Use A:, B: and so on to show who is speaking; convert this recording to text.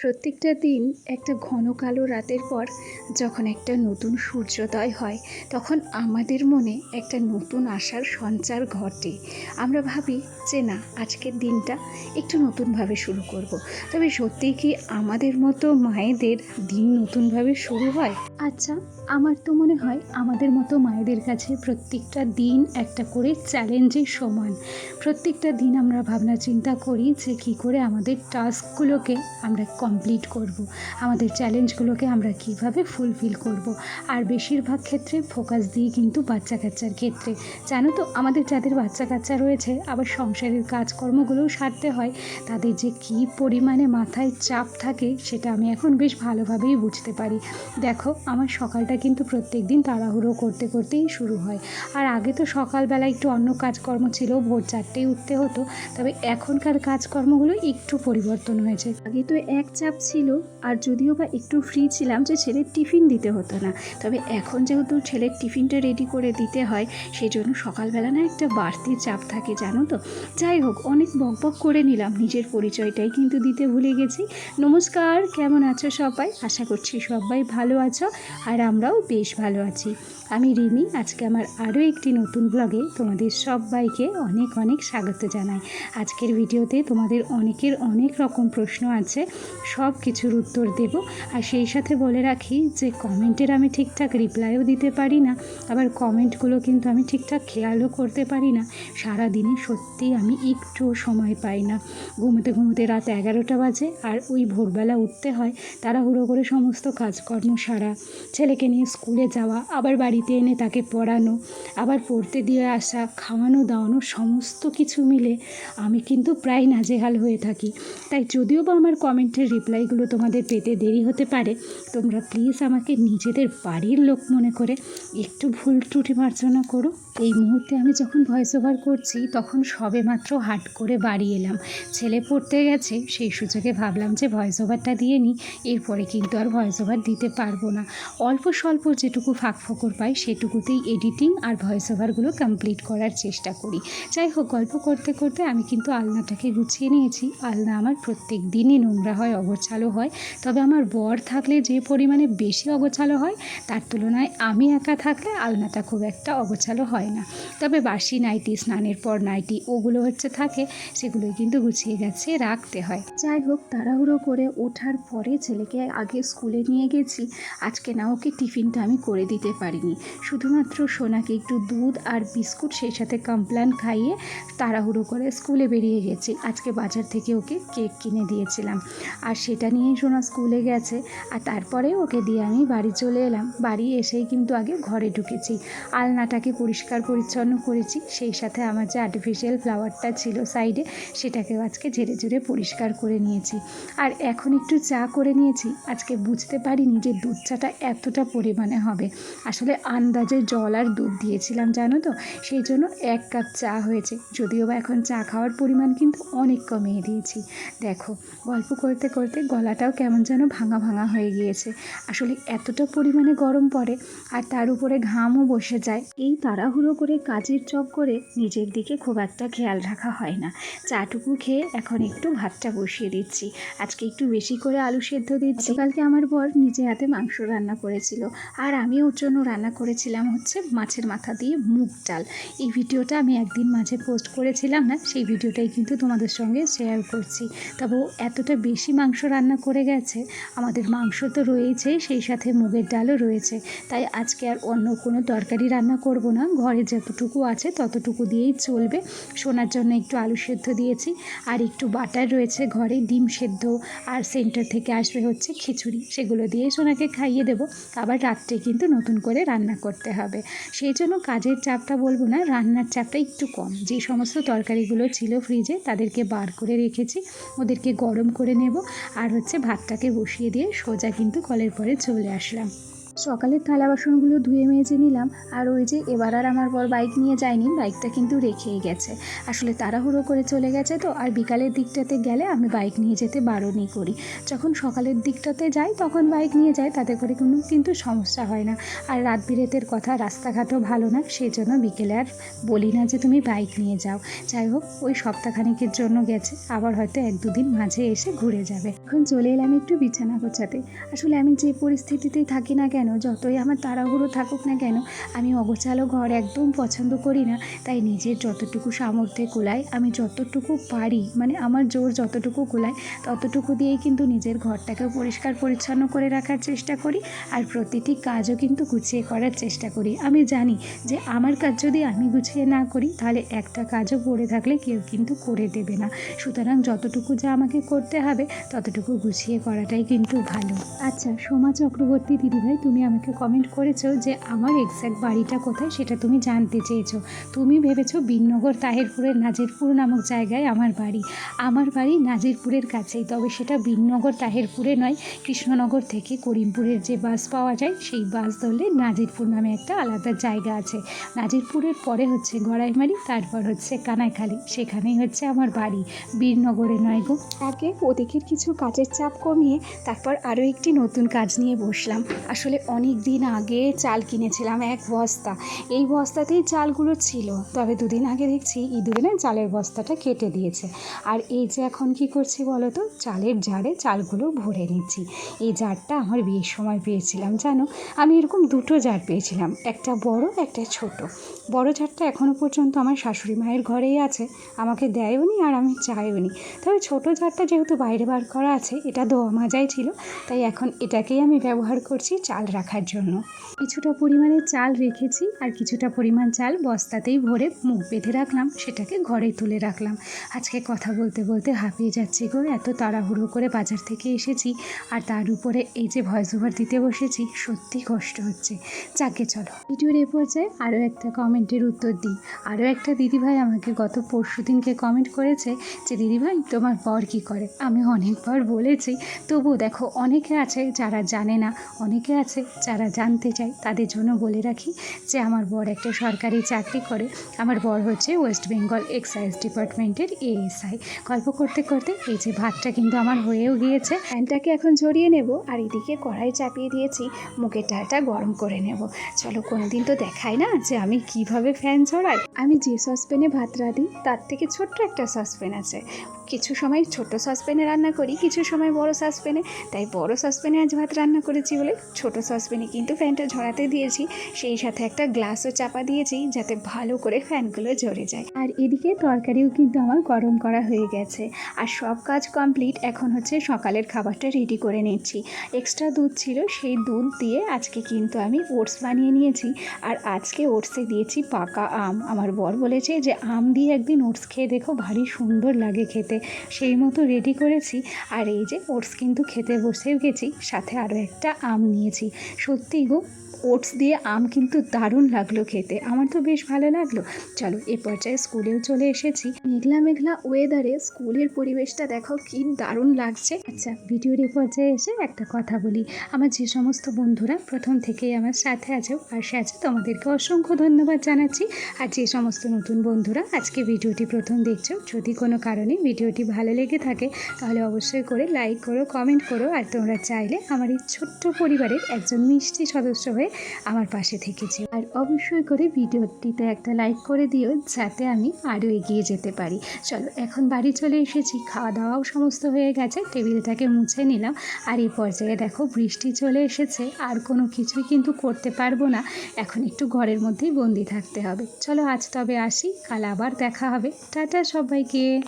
A: প্রত্যেকটা দিন একটা ঘন কালো রাতের পর যখন একটা নতুন সূর্যোদয় হয়, তখন আমাদের মনে একটা নতুন আশার সঞ্চার ঘটে। আমরা ভাবি যে না, আজকের দিনটা একটু নতুনভাবে শুরু করব। তবে সত্যিই কি আমাদের মতো মায়েদের দিন নতুনভাবে শুরু হয়? আচ্ছা আমার তো মনে হয় আমাদের মতো মায়েদের কাছে প্রত্যেকটা দিন একটা করে চ্যালেঞ্জের সমান। প্রত্যেকটা দিন আমরা ভাবনা চিন্তা করি যে কী করে আমাদের টাস্কগুলোকে আমরা কমপ্লিট করব। আমাদের চ্যালেঞ্জগুলোকে আমরা কীভাবে ফুলফিল করব। আর বেশিরভাগ ক্ষেত্রে ফোকাস দিই কিন্তু বাচ্চা কাচ্চার ক্ষেত্রে জানো তো, আমাদের যাদের বাচ্চা কাচ্চা রয়েছে, আবার সংসারের কাজকর্মগুলোও সারতে হয়, তাদের যে কী পরিমাণে মাথায় চাপ থাকে, সেটা আমি এখন বেশ ভালোভাবেই বুঝতে পারি দেখো, আমার সকালটা কিন্তু প্রত্যেক দিন তাড়াহুড়ো করতে করতেই শুরু হয় আর আগে তো সকালবেলা একটু অন্য কাজকর্ম ছিল, ভোর চারটেই উঠতে হতো, তবে এখনকার কাজকর্মগুলো একটু পরিবর্তন হয়েছে আগে তো এক চাপ ছিল আর যদিও বা একটু ফ্রি ছিলাম যে ছেলের টিফিন দিতে হতো না। তবে এখন যেহেতু ছেলের টিফিনটা রেডি করে দিতে হয় সেই জন্য সকালবেলা না একটা বাড়তি চাপ থাকে, জানো তো? যাই হোক, অনেক বকবক করে নিলাম। নিজের পরিচয়টাই কিন্তু দিতে ভুলে গেছি। নমস্কার, কেমন আছো সবাই? আশা করছি সবাই ভালো আছো আর আমরাও বেশ ভালো আছি। আমি রিমি, আজকে আমার আরও একটি নতুন ব্লগে তোমাদের সবাইকে অনেক অনেক স্বাগত জানাই। আজকের ভিডিওতে তোমাদের অনেকের অনেক রকম প্রশ্ন আছে। সব কিছুর উত্তর দেব। আর সেই সাথে বলে রাখি যে কমেন্টের আমি ঠিকঠাক রিপ্লাইও দিতে পারি না। আবার কমেন্টগুলো কিন্তু আমি ঠিকঠাক খেয়ালও করতে পারি না। সারাদিনে সত্যি আমি একটুও সময় পাই না। ঘুমোতে ঘুমোতে রাত এগারোটা বাজে আর ওই ভোরবেলা উঠতে হয় তাড়াহুড়ো করে সমস্ত কাজকর্ম সারা। ছেলেকে নিয়ে স্কুলে যাওয়া, আবার বাড়িতে এনে তাকে পড়ানো, আবার পড়তে দিয়ে আসা, খাওয়ানো, দাওয়ানো সমস্ত কিছু মিলে আমি কিন্তু প্রায় নাজেহাল হয়ে থাকি। তাই যদিও বা আমার কমেন্টের রিপ্লাইগুলো তোমাদের পেতে দেরি হতে পারে। তোমরা প্লিজ আমাকে নিজেদের বাড়ির লোক মনে করে একটু ভুল ত্রুটি মার্জনা করো। এই মুহূর্তে আমি যখন ভয়েস ওভার করছি, তখন সবে মাত্র হাট করে বাড়ি এলাম। ছেলে পড়তে গেছে, সেই সুযোগে ভাবলাম যে ভয়েস ওভারটা দিয়ে নিই। এরপরে কিন্তু আর ভয়েস ওভার দিতে পারব না। অল্প স্বল্প যেটুকু ফাঁক ফোকর পাই, সেটুকুতেই এডিটিং আর ভয়েস ওভারগুলো কমপ্লিট করার চেষ্টা করি। যাই হোক, গল্প করতে করতে আমি কিন্তু আলনাটাকে গুছিয়ে নিয়েছি। আলনা আমার প্রত্যেক দিনই নোংরা হয় অগোছালো হয়। তবে আমার বর থাকলে যে পরিমাণে বেশি অগোছালো হয়, তার তুলনায় আমি একা থাকলে আলনাটা খুব একটা অগোছালো হয় না। তবে বাসি নাইটি, স্নানের পর নাইটি ওগুলো হচ্ছে থাকে, সেগুলোই কিন্তু গুছিয়ে গেছে রাখতে হয়। যাই হোক, তাড়াহুড়ো করে ওঠার পরে ছেলেকে আগে স্কুলে নিয়ে গেছি। আজকে না ওকে টিফিনটা আমি করে দিতে পারিনি। শুধুমাত্র সোনাকে একটু দুধ আর বিস্কুট সেই সাথে কমপ্লান খাইয়ে তাড়াহুড়ো করে স্কুলে বেরিয়ে গেছি। আজকে বাজার থেকে ওকে কেক কিনে দিয়েছিলাম। আর সেটা নিয়েই সোনা স্কুলে গেছে আর তারপরে ওকে দিয়ে আমি বাড়ি চলে এলাম। বাড়ি এসেই কিন্তু আগে ঘরে ঢুকেছি। আলনাটাকে পরিষ্কার পরিচ্ছন্ন করেছি। সেই সাথে আমার যে আর্টিফিশিয়াল ফ্লাওয়ারটা ছিল সাইডে সেটাকেও আজকে ঝেড়ে ঝেড়ে পরিষ্কার করে নিয়েছি। আর এখন একটু চা করে নিয়েছি। আজকে বুঝতে পারিনি যে দুধ চাটা এতটা পরিমাণে হবে। আসলে আন্দাজে জল আর দুধ দিয়েছিলাম, জানো তো? সেই জন্য এক কাপ চা হয়েছে। যদিও বা এখন চা খাওয়ার পরিমাণ কিন্তু অনেক কমিয়ে দিয়েছি। দেখো, গল্প করতে করতে গলাটাও কেমন যেন ভাঙা ভাঙা হয়ে গিয়েছে। আসলে এতটা পরিমাণে গরম পড়ে আর তার উপরে ঘামও বসে যায়। এই তাড়াহুড়ো করে কাজের চক করে নিজের দিকে খুব একটা খেয়াল রাখা হয় না। চাটুকু খেয়ে এখন একটু ভাতটা বসিয়ে দিচ্ছি। আজকে একটু বেশি করে আলু সেদ্ধ দিচ্ছি। কালকে আমার বর নিজে হাতে মাংস রান্না করেছিল। আর আমি ওর জন্য রান্না করেছিলাম হচ্ছে মাছের মাথা দিয়ে মুগ ডাল। এই ভিডিওটা আমি একদিন মাঝে পোস্ট করেছিলাম না, সেই ভিডিওটাই কিন্তু তোমাদের সঙ্গে শেয়ার করছি। তবে এতটা বেশি মাংস রান্না করে গেছে, আমাদের মাংস তো রয়েছে সেই সাথে মুগের ডালও রয়েছে। তাই আজকে আর অন্য কোনো তরকারি রান্না করব না, ঘরে যতটুকু আছে ততটুকু দিয়েই চলবে। শোনার জন্য একটু আলু সেদ্ধ দিয়েছি, আর একটু বাটার রয়েছে ঘরে, ডিম সেদ্ধ আর সেন্টার থেকে আসবে হচ্ছে খিচুড়ি, সেগুলো দিয়ে সোনাকে খাইয়ে দেবো। আবার রাত্রে কিন্তু নতুন করে রান্না করতে হবে। সেই জন্য কাজের চাপটা বলব না, রান্নার চাপটা একটু কম। যে সমস্ত তরকারিগুলো ছিল ফ্রিজে তাদেরকে বার করে রেখেছি, ওদেরকে গরম করে নেব। আর হচ্ছে ভাতটাকে বসিয়ে দিয়ে সোজা কিন্তু কলের পরে চলে আসলাম। সকালের থালা বাসনগুলো ধুয়ে মেজে নিলাম, আর ওই যে এবার আর আমার বর বাইক নিয়ে যায়নি, বাইকটা কিন্তু রেখেই গেছে। আসলে তাড়াহুড়ো করে চলে গেছে তো, আর বিকালের দিকটাতে গেলে আমি বাইক নিয়ে যেতে বারণই করি। যখন সকালের দিকটাতে যাই, তখন বাইক নিয়ে যাই, তাতে করে কোনো কিন্তু সমস্যা হয় না। আর রাত বিরেতের কথা, রাস্তাঘাটও ভালো না সেই জন্য বিকেলে আর বলি না যে তুমি বাইক নিয়ে যাও। যাই হোক, ওই সপ্তাহখানেকের জন্য গেছে, আবার হয়তো এক দুদিন মাঝে এসে ঘুরে যাবে। এখন চলে এলাম একটু বিছানা গোছাতে। আসলে আমি যে পরিস্থিতিতেই থাকি না কেন যতই আমার তাড়াহুড়ো থাকুক না কেন, আমি অগোছালো ঘর একদম পছন্দ করি না। তাই নিজের যতটুকু সামর্থ্যে কুলায়, আমি যতটুকু পারি মানে আমার জোর যতটুকু কুলায়, ততটুকু দিয়েই কিন্তু নিজের ঘরটাকে পরিষ্কার পরিচ্ছন্ন করে রাখার চেষ্টা করি আর প্রতিটি কাজও কিন্তু গুছিয়ে করার চেষ্টা করি। আমি জানি যে আমার কাজ যদি আমি গুছিয়ে না করি, তাহলে একটা কাজও পড়ে থাকলে কেউ কিন্তু করে দেবে না। সুতরাং যতটুকু যা আমাকে করতে হবে, ততটুকু গুছিয়ে করাটাই কিন্তু ভালো। আচ্ছা সোমা চক্রবর্তী দিদিভাই, তুমি আমাকে কমেন্ট করেছ যে আমার এক্স্যাক্ট বাড়িটা কোথায় সেটা তুমি জানতে চেয়েছো। তুমি ভেবেছো বিননগর তাহেরপুরের নাজিরপুর নামক জায়গায় আমার বাড়ি। আমার বাড়ি নাজিরপুরের কাছেই, তবে সেটা বিননগর তাহেরপুরে নয়, কৃষ্ণনগর থেকে করিমপুরের যে বাস পাওয়া যায়, সেই বাস ধরলে নাজিরপুর নামে একটা আলাদা জায়গা আছে। নাজিরপুরের পরে হচ্ছে গড়াইমারি, তারপর হচ্ছে কানাইখালি, সেখানেই হচ্ছে আমার বাড়ি। বীরনগরে নয় গো। আগে ওদিকের কিছু কাজের চাপ কমিয়ে তারপর আরও একটি নতুন কাজ নিয়ে বসলাম। আসলে অনেক দিন আগে চাল কিনেছিলাম এক বস্তা। এই বস্তাতেই চালগুলো ছিল। তবে দুদিন আগে দেখছি ইঁদুরে চালের বস্তাটা কেটে দিয়েছে। আর এই যে এখন কি করছি বলো তো? চালের জারে চালগুলো ভরে নিচ্ছি। এই জারটা আমার বিয়ের সময় পেয়েছিলাম, জানো? আমি এরকম দুটো জার পেয়েছিলাম, একটা বড়, একটা ছোট। বড় জারটা এখনও পর্যন্ত আমার শাশুড়ি মায়ের ঘরেই আছে। আমাকে দেয়ও নি আর আমি চাইও নি। তবে ছোটো জারটা যেহেতু বাইরে বার করা আছে, এটা দোয়া মাজাই ছিল। তাই এখন এটাকেই আমি ব্যবহার করছি চাল রাখার জন্য। কিছুটা পরিমাণে চাল রেখেছি আর কিছুটা পরিমাণ চাল বস্তাতেই ভরে মুখ বেঁধে রাখলাম, সেটাকে ঘরে তুলে রাখলাম। আজকে কথা বলতে বলতে হাঁপিয়ে যাচ্ছি গো, এত তাড়াহুড়ো করে বাজার থেকে এসেছি আর তার উপরে এই যে ভয়েস ওভার দিতে বসেছি সত্যি কষ্ট হচ্ছে। যাকে চলো। ভিডিওর এ পর্যায়ে আরও একটা কমেন্টের উত্তর দিই। আরও একটা দিদিভাই আমাকে গত পরশু দিনকে কমেন্ট করেছে যে, দিদিভাই, তোমার বর কী করে? আমি অনেকবার বলেছি তবু দেখো, অনেকে আছে যারা জানে না, অনেকে আছে যারা জানতে চায় তাদের জন্য বলে রাখি যে আমার বর একটা সরকারি চাকরি করে। আমার বর হচ্ছে ওয়েস্ট বেঙ্গল এক্সাইজ ডিপার্টমেন্টের এএসআই। গল্প করতে করতে এই যে ভাতটা কিন্তু আমার হয়েও গিয়েছে। প্যানটাকে এখন ঝরিয়ে নেব আর এদিকে কড়াই চাপিয়ে দিয়েছি, মুখের ডালটা গরম করে নেব। চলো কোনোদিন তো দেখাই না যে আমি কীভাবে ফ্যান ছড়াই আমি যে সসপ্যানে ভাত রাঁধি, তার থেকে ছোট্ট একটা সসপ্যান আছে। কিছু সময় ছোট সসপ্যানে রান্না করি, কিছু সময় বড় সসপ্যানে। তাই বড় সসপ্যানে আজ ভাত রান্না করেছি বলে ছোট সসপ্যানে কিন্তু ফ্যানটা ঝরাতে দিয়েছি। সেই সাথে একটা গ্লাসও চাপা দিয়েছি যাতে ভালো করে ফ্যানগুলো ঝরে যায়। আর এদিকে তরকারিও কিন্তু আমার গরম করা হয়ে গেছে। আর সব কাজ কমপ্লিট, এখন হচ্ছে সকালের খাবারটা রেডি করে নিচ্ছি। এক্সট্রা দুধ ছিল, সেই দুধ দিয়ে আজকে কিন্তু আমি ওটস বানিয়ে নিয়েছি। আর আজকে ওটসে দিয়েছি পাকা আম। আমার বর বলেছে যে, আম দিয়ে একদিন ওটস খেয়ে দেখো, ভারী সুন্দর লাগে খেতে। সেই মতো রেডি করেছি। আর এই যে, ওটস কিন্তু খেতে বসেও গেছি, সাথে আরও একটা আম নিয়েছি। সত্যি গো? ওটস দিয়ে আম কিন্তু দারুণ লাগল খেতে। আমার তো বেশ ভালো লাগল। চলো, এ পর্যায়ে স্কুলেও চলে এসেছি। মেঘলা মেঘলা ওয়েদারে স্কুলের পরিবেশটা দেখো কি দারুণ লাগছে। আচ্ছা ভিডিওর এ পর্যায়ে এসে একটা কথা বলি। আমার যে সমস্ত বন্ধুরা প্রথম থেকেই আমার সাথে আছে পাশে আছে তোমাদেরকে অসংখ্য ধন্যবাদ জানাচ্ছি। আর যে সমস্ত নতুন বন্ধুরা আজকে ভিডিওটি প্রথম দেখছ, যদি কোনো কারণে ভিডিওটি ভালো লেগে থাকে, তাহলে অবশ্যই করে লাইক করো কমেন্ট করো, আর তোমরা চাইলে আমার এই ছোট্ট পরিবারের একজন মিষ্টি সদস্য হয়ে আমার পাশে থেকেছে। আর অবশ্যই করে ভিডিওটিতে একটা লাইক করে দিও, যাতে আমি আরও এগিয়ে যেতে পারি। চলো, এখন বাড়ি চলে এসেছি। খাওয়া দাওয়াও সমস্ত হয়ে গেছে, টেবিলটাকে মুছে নিলাম। আর এই পর্যায়ে দেখো, বৃষ্টি চলে এসেছে। আর কোনো কিছুই কিন্তু করতে পারব না। এখন একটু ঘরের মধ্যেই বন্দি থাকতে হবে। চলো, আজ তবে আসি। কাল আবার দেখা হবে। টাটা সবাইকে।